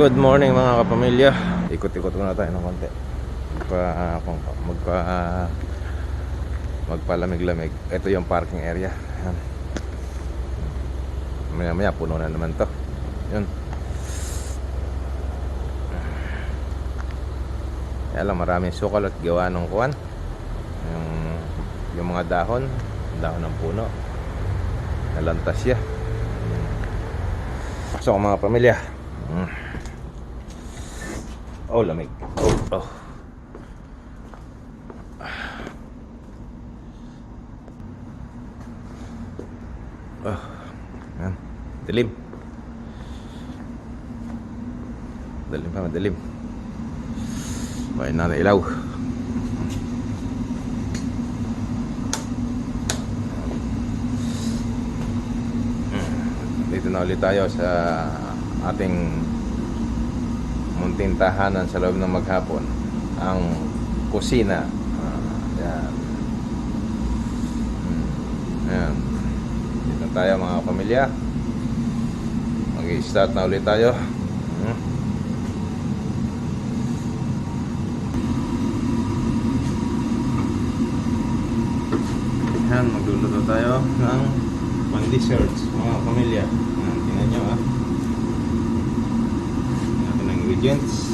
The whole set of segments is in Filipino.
Good morning mga kapamilya. Ikot-ikot muna tayo ng konti. Magpa, kung, magpa, magpalamig-lamig. Ito yung parking area. Yan. Maya maya puno na naman to. Yun. Kaya lang maraming sukal at gawa ng kuwan. Yung, yung mga dahon, dahon ng puno. Nalantas siya. Pasok mga pamilya. Mm. Oh, lamig. Oh, oh. Oh, yan. Dilim. Dilim pa, madilim. Bayan na ilaw. Dito na ulit tayo sa ating munting tahanan sa loob ng maghapon ang kusina. Ah, yan. Hmm, yan dito tayo mga pamilya. Mag start na ulit tayo. Hmm. yan magluluto tayo ng pang desserts mga pamilya. Yan, tingnan nyo ah natin ang ingredients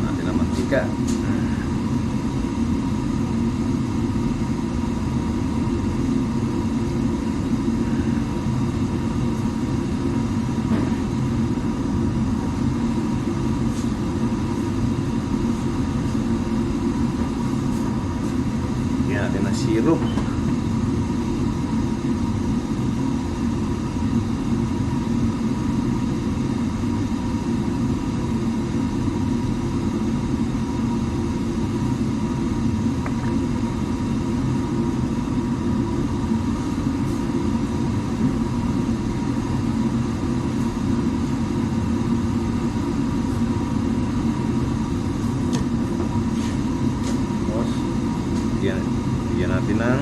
natin ang mantika Lagyan natin ng syrup Tapos, bigyan, bigyan natin ng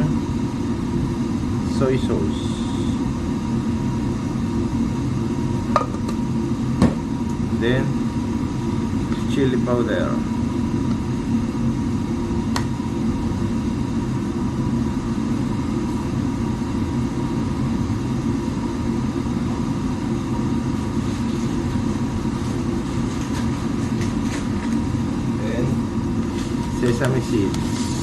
soy sauce. Then, chili powder. Then, sesame seeds.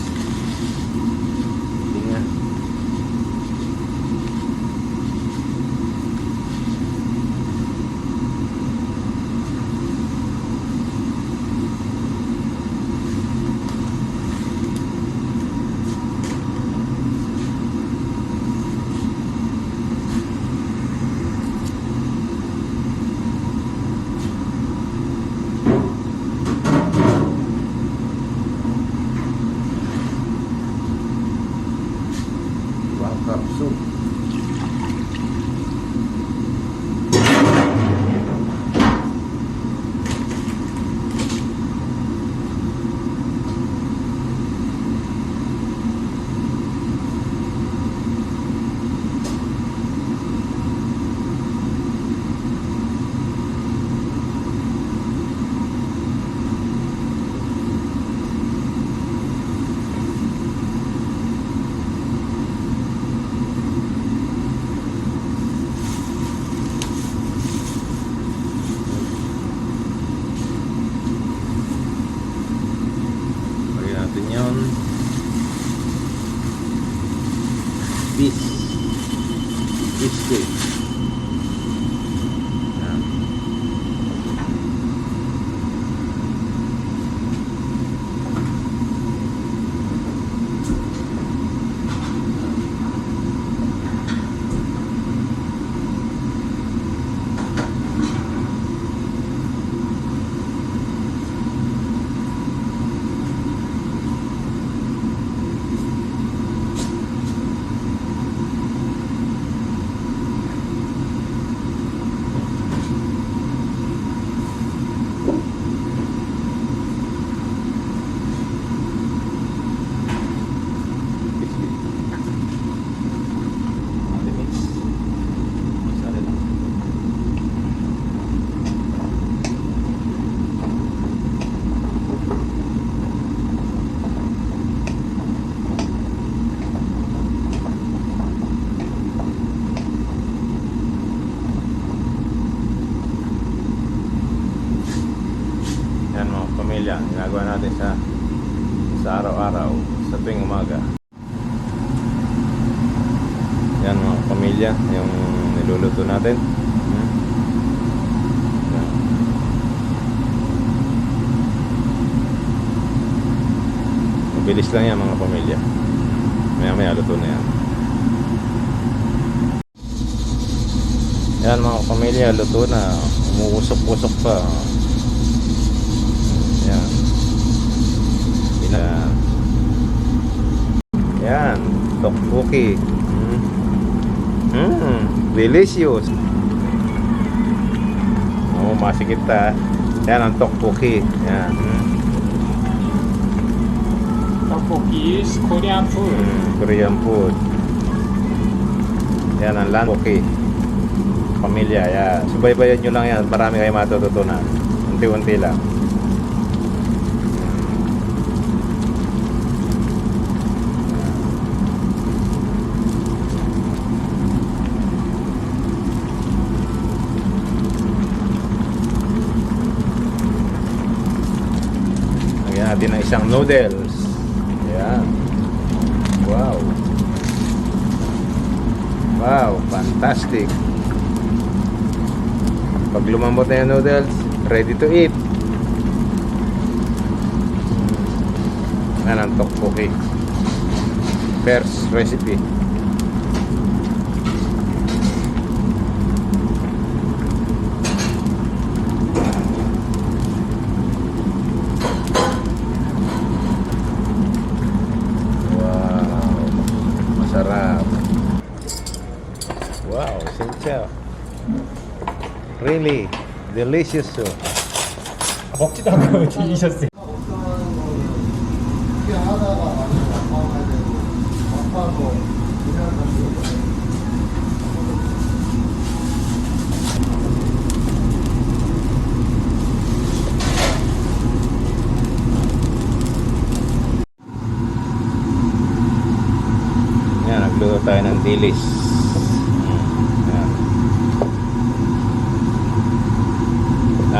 Natin sa sa araw-araw sa tuwing umaga. Yan mga pamilya, yung niluluto natin. Mabilis lang yan mga pamilya. Maya maya luto na yan. Yan mga pamilya, luto na. Umuusok-usok pa. Yan. Yan. Yan. Tokboki. Mm. Mm. Delicious. Oo, masikip ta. Yan ang tokboki. Yan. Mm. Tteokbokki is Korean food. Mm, Korean food. Yan ang lanboki. Pamilya, yan. Subaybayan nyo lang yan. Marami kayo matututunan. Unti-unti lang. Lagyan natin ng isang noodles. Yan. Wow. Wow, fantastic. Pag lumambot na yung noodles, ready to eat. Yan ang tteokbokki. First recipe. Wow. Masarap. Wow, sincha Really delicious. oh. 먹지도 않고 딜리셔스. 이렇게 하다가 많이 막방해야 되고 막방도 그냥 가지고 Yan, nagluto tayo ng dilis.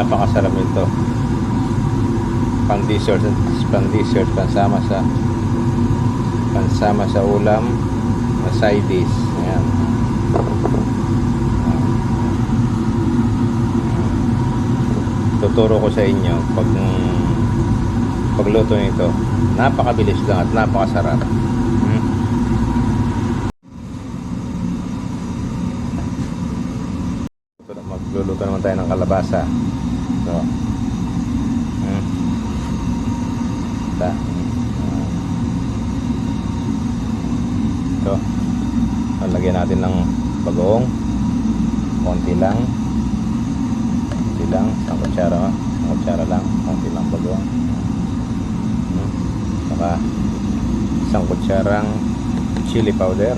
Napakasarap ito. Pang dessert, pang dessert, pansama sa pansama sa ulam na side dish. Yan. Tuturo ko sa inyo pag pagluto nito. Napakabilis lang at napakasarap. Mm. Na, Magluluto naman tayo ng kalabasa. So. Hmm. Ta. Ah. Ito. Lalagyan natin ng bagoong. Konti lang. Konti lang. Isang kutsara. Isang kutsara lang. Konti lang bagoong. Hmm. Saka isang kutsarang chili powder.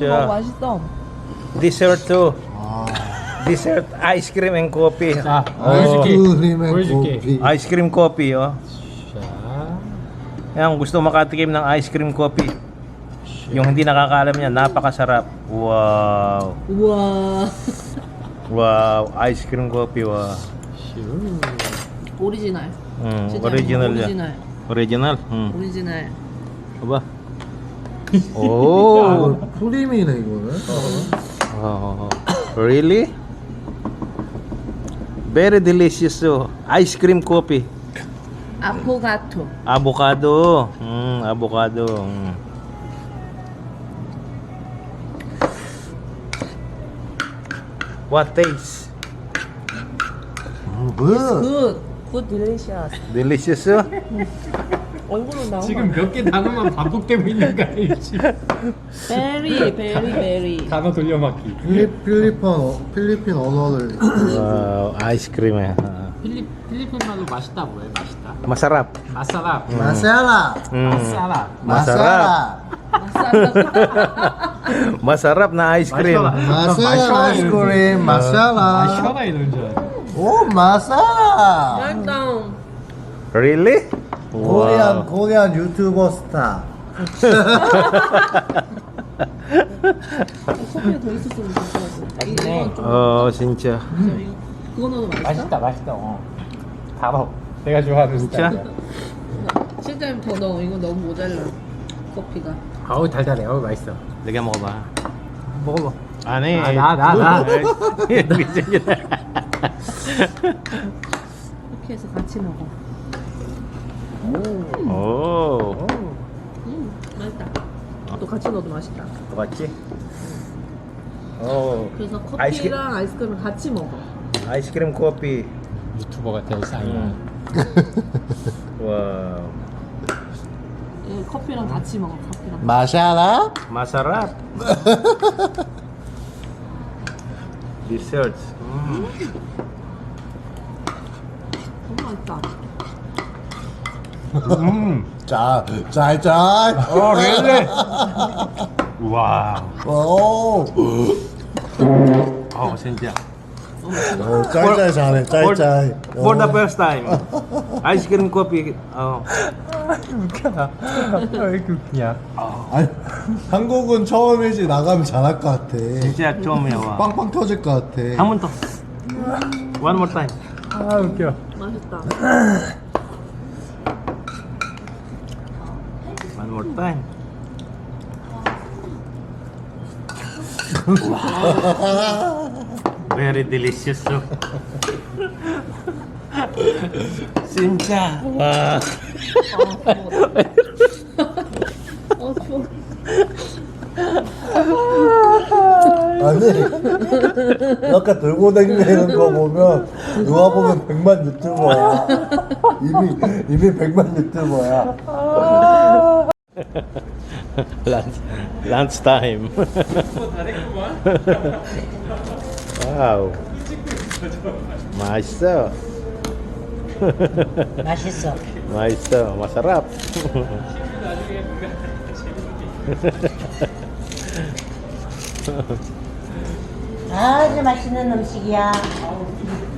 오 이거 진짜 맛있어. dessert too 아 dessert ice cream and coffee 자, 어, 보여줄게. 아이스크림에 보여줄게. 고기 ice cream coffee oh 자, yan gusto makatikim ng ice cream coffee yung hindi nakakaalam niya napakasarap wow 우와. wow ice cream coffee wow 슈. 오리지널. mm, 진짜 original yan 오리지널. original mm. 오리지널. aba oh 프림이네 이거는 Oh, really? Very delicious oh. Ice cream coffee. 아포가토. Avocado. Mm, avocado. Mm. What taste? 굿. 굿. 굿 딜리셔스. Delicious oh. 얼굴로 나오면 지금 몇 개 단어만 반복되고 있는 거? 베리 베리 베리. 단어 돌려막기. 필립 필리핀 어- 필리핀 언어를 Wow, ice cream. 필립 필리핀 말로 맛있다 뭐해? 맛있다. Masarap. 마사라. 마사라. Mm. 마사라. 마사라. Masarap na ice cream. 마사라 아이스크림 마사라. 마샤라 이런 줄 알아. 오 마사라. 맛있다. Really? 코리안 코리안 유튜버 스타. 커피에 더 있었으면 좋겠어. 맛있네. 이건 좀. Oh, 진짜. 이거 그거 넣어도 맛있어? 맛있다 맛있다. 어. 내가 좋아하는 진짜? 스타일. 실장님 더 넣어. 이거 너무 모자라. 커피가. 아우 달달해. 아우 맛있어. Ko ba? 먹어봐. Ano eh? 아, 나, 나, 나. 이렇게 해서 같이 먹어. Oh. 음, 맛있다. 또 같이 넣어도 맛있다. 똑같이? Oh. 그래서 아이스크림. 커피랑 아이스크림을 같이 먹어. 아이스크림 커피. 유튜버가 될 사이야. 음. Wow. 예, 커피랑 같이 먹어. 커피랑. 마사라. Masarap. Desserts. Mm. 너무 맛있다. Mm. 자, 짤짤. Oh, really? Wow. 오. Oh, 진짜. 어, 짤짤 잘해. 짤짤. for the 어. first time. Ice cream coffee. Oh. 웃겨. 왜 이렇게 웃기냐? 아니, 한국은 처음이지 나가면 잘할 것 같아. 진짜 처음이야. 와. 빵빵 터질 것 같아. 한 번 더. One more time. 아 웃겨. 맛있다. Time. Very delicious. 진짜. 와. 어, 추워. 아니, 아까 들고 다니는 거 보면 누가 보면 100만 유튜버야. 이미 이미 100만 유튜버야. lunch, lunch time. wow. 맛있어. 맛있어. 맛있어. masarap. 아주 맛있는 음식이야.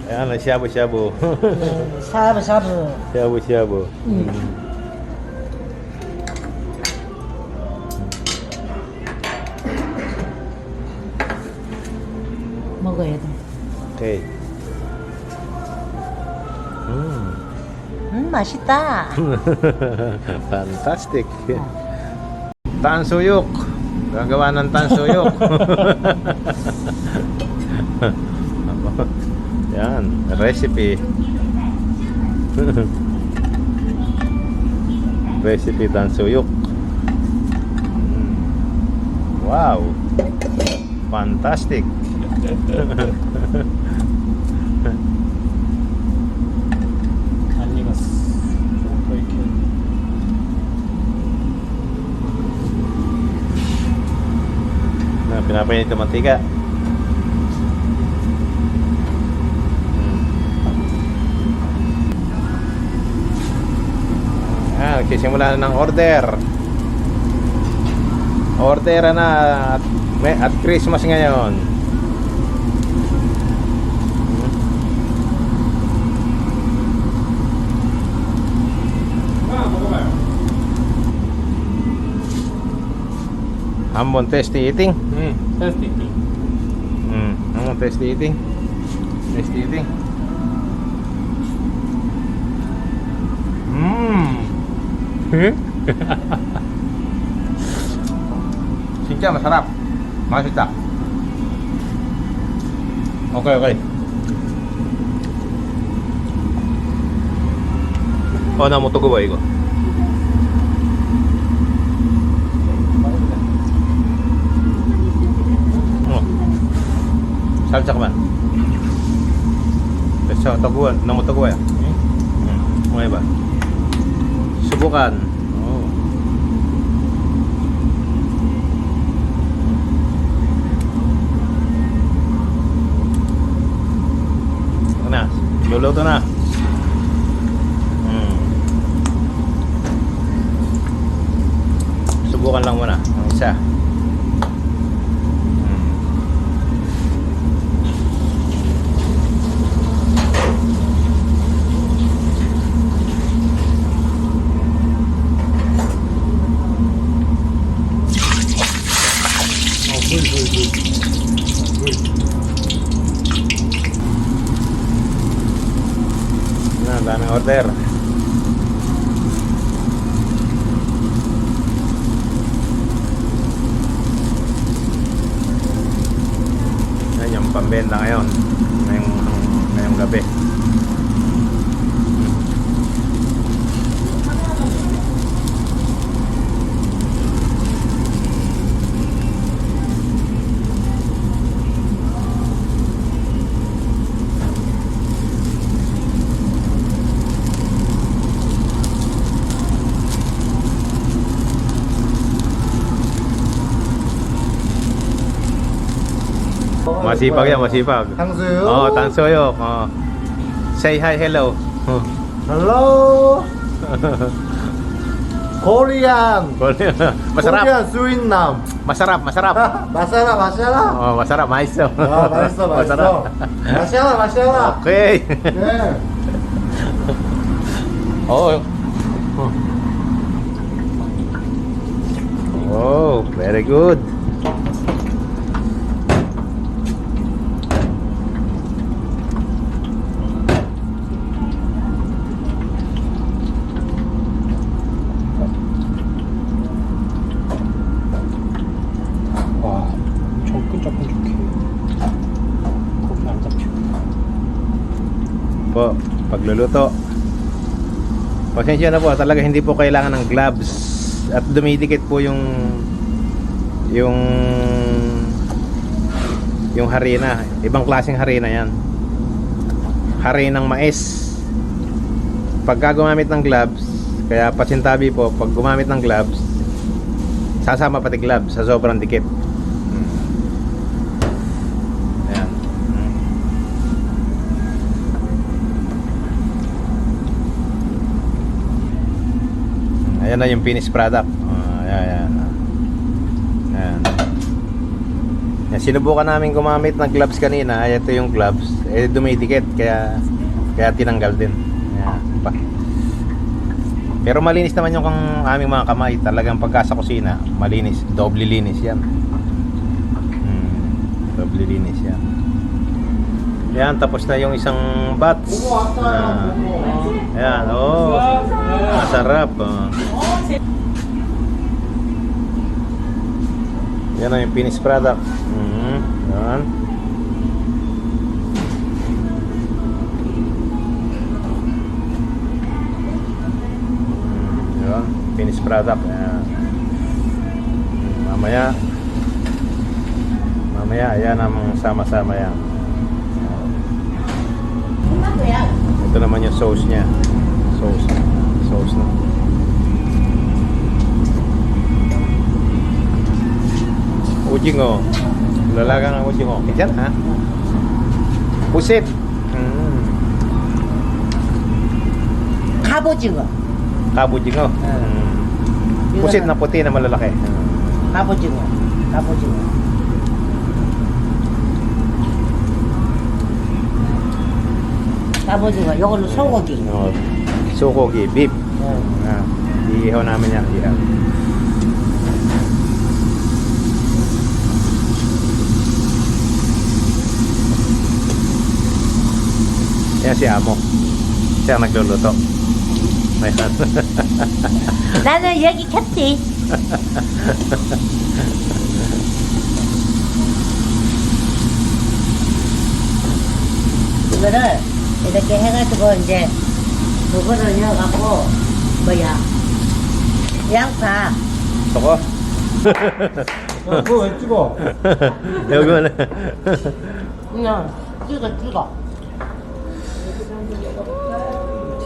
Ayan, shabu-shabu. 샤브샤브. shabu-shabu. 먹어야 돼. Okay. Mm. 음, 맛있다. Fantastic. Tansuyok. Gagawa ng tansuyok. Yan, recipe. recipe tansuyok. Mm. Wow. Fantastic. Ano, na pinapainit ng mantika? Hmm. Ah, nagsisimula na ng order. Ordera ano, na at, at Christmas ngayon. Ambon testi tasty eating. Hmm, tasty eating. Hmm, ambon testi tasty eating. Tasty eating. Hmm. Sinca masarap. Masih tak. Oke, okay, oke. Okay. Oh, namoto ko 살짝만. 됐어. So, taguan. Namo taguan. Hmm. Okay ba? Subukan. Oh. Ano na? Luluto na. Hmm. Na, daming order. Yan yung pambenta ngayon. Ngayong, ngayong gabi. Masipag yan, masipag. Tangsuyo. Oh, tangsuyo. Oh. Say hi, hello. Hello. Korean. Korean. masarap. Korean, Suriname. Masarap, masarap. masarap, masarap. Oh, masarap, maiso. oh, maiso, maiso. Masarap, masarap. Okay. yeah. Oh. Oh, very good. Po pagluluto. Pasensya na po, talaga hindi po kailangan ng gloves at dumidikit po yung yung yung harina. Ibang klaseng harina 'yan. Harinang mais. Pagka gumamit ng gloves, kaya pasintabi po, pag gumamit ng gloves, sasama pati gloves sa sobrang dikit. Ayan. Ayan na yung finished product. Ah, ayan, ayan. Ayan. Yan, sinubukan namin gumamit ng gloves kanina. Ay, ito yung gloves. Eh, dumidikit. Kaya, kaya tinanggal din. Ayan. Pa. Pero malinis naman yung kang aming mga kamay. Talagang pagka sa kusina, malinis. Doble linis yan. Hmm. Doble linis yan. Yan, tapos na yung isang bats. Ah. Ayan, oh. Masarap. Oh. Yan ang yung finished product. Mhm. Yan. Mm, Yan. Finished product. Yan. Mm, Mamaya. Mamaya, yan ang sama-sama yan. Ito naman yung sauce niya. Sauce. Sauce na. Ujing oh. Lalaga ng ujing oh. Kaya ha? Pusit. Mm. Kabujing oh. Kabujing oh. Ah. Mm. Pusit na puti na malalaki. Kabujing oh. Kabujing oh. 갑오징어. 갑오징어. 요걸로 소고기. Oh, sukogi, beef. 어. Ah, iihaw namin yan. Iihaw. Yan si Amo. Siya ang nagluluto. Ayan. 나는 여기 캡티. 이거를 이렇게 해가지고 이제 그거를 넣어갖고 뭐야 양파 Soko. 야, 그거 왜 찍어? Na. 그냥 찍어 찍어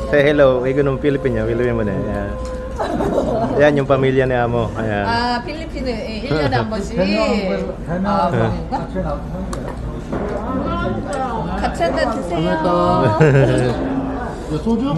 Say hello. Pilipino. Pilipino mo na. Ayan. Ayan yung pamilya ni Amo. Ayan. 아 필리핀에 예, 1년에 한 번씩 배낭 배낭 아, 네. 한 거야. 같이 한잔 드세요. 소주?